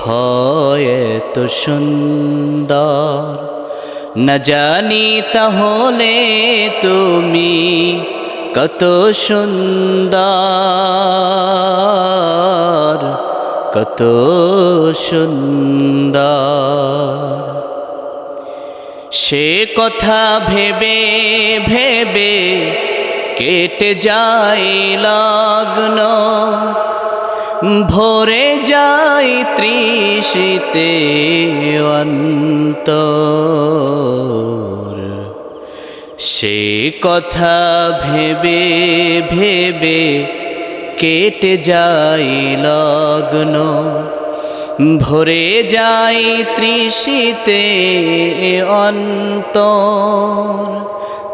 হয় তো সুন্দর। না জানি তাহলে তুমি কত সুন্দর কত সুন্দর। সে কথা ভেবে ভেবে কেটে যায় লগ্ন। ভরে যায় তৃষিতে অন্তর। সে কথা ভেবে ভেবে কেটে যায় লগ্ন। ভরে যায় তৃষিতে অন্তর।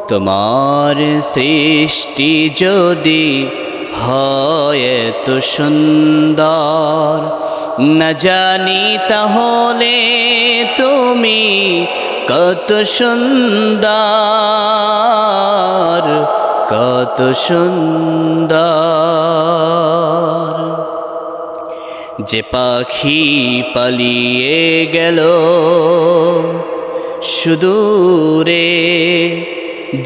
তোমার সৃষ্টি যদি হয় তো সুন্দর। না জানি তাহলে তুমি কত সুন্দর কত সুন্দর। যে পাখি পালিয়ে গেল সুদূরে,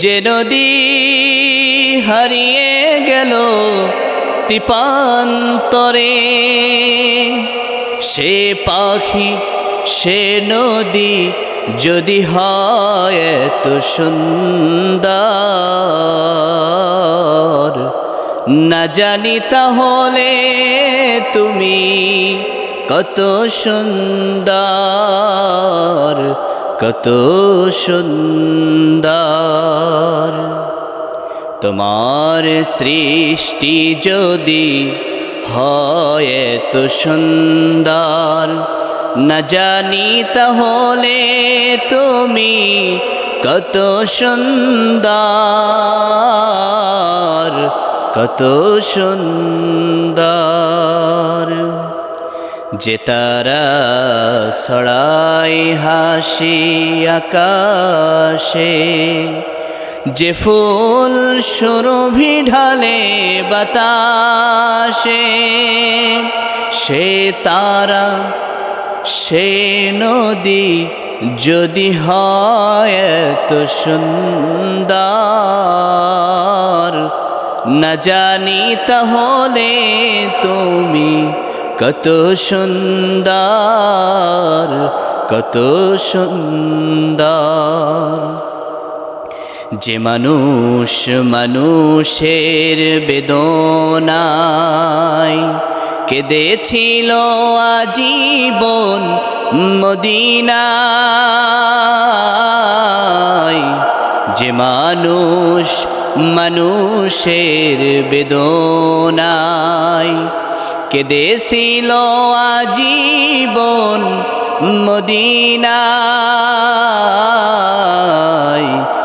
যে নদী হারিয়ে গেল তিপান্তরে। সে পাখি, সে নদী যদি হয় তো সুন্দর। না জানি তাহলে তুমি কত সুন্দর কত সুন্দর। তোমার সৃষ্টি যদি হয় তো সুন্দর। না জানি তাহলে তুমি কত সুন্দর কত সুন্দর। যে তারা সড়াই হাসি আকাশে যে ফুল সুরভি ঢালে বাতাসে, সে তারা, সে নদী যদি হয় তো সুন্দর। না জানি তাহলে তুমি কত সুন্দর কত সুন্দর। যে মানুষ মানুষের বেদনায় কেঁদেছিল আজীবন মদিনায়। যে মানুষ মানুষের বেদনায় কেঁদেছিল আজীবন মদিনায়।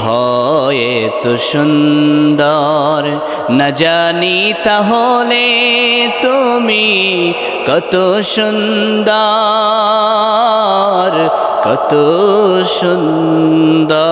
হয় তো সুন্দর। না জানি তাহলে তুমি কত সুন্দর কত সুন্দর।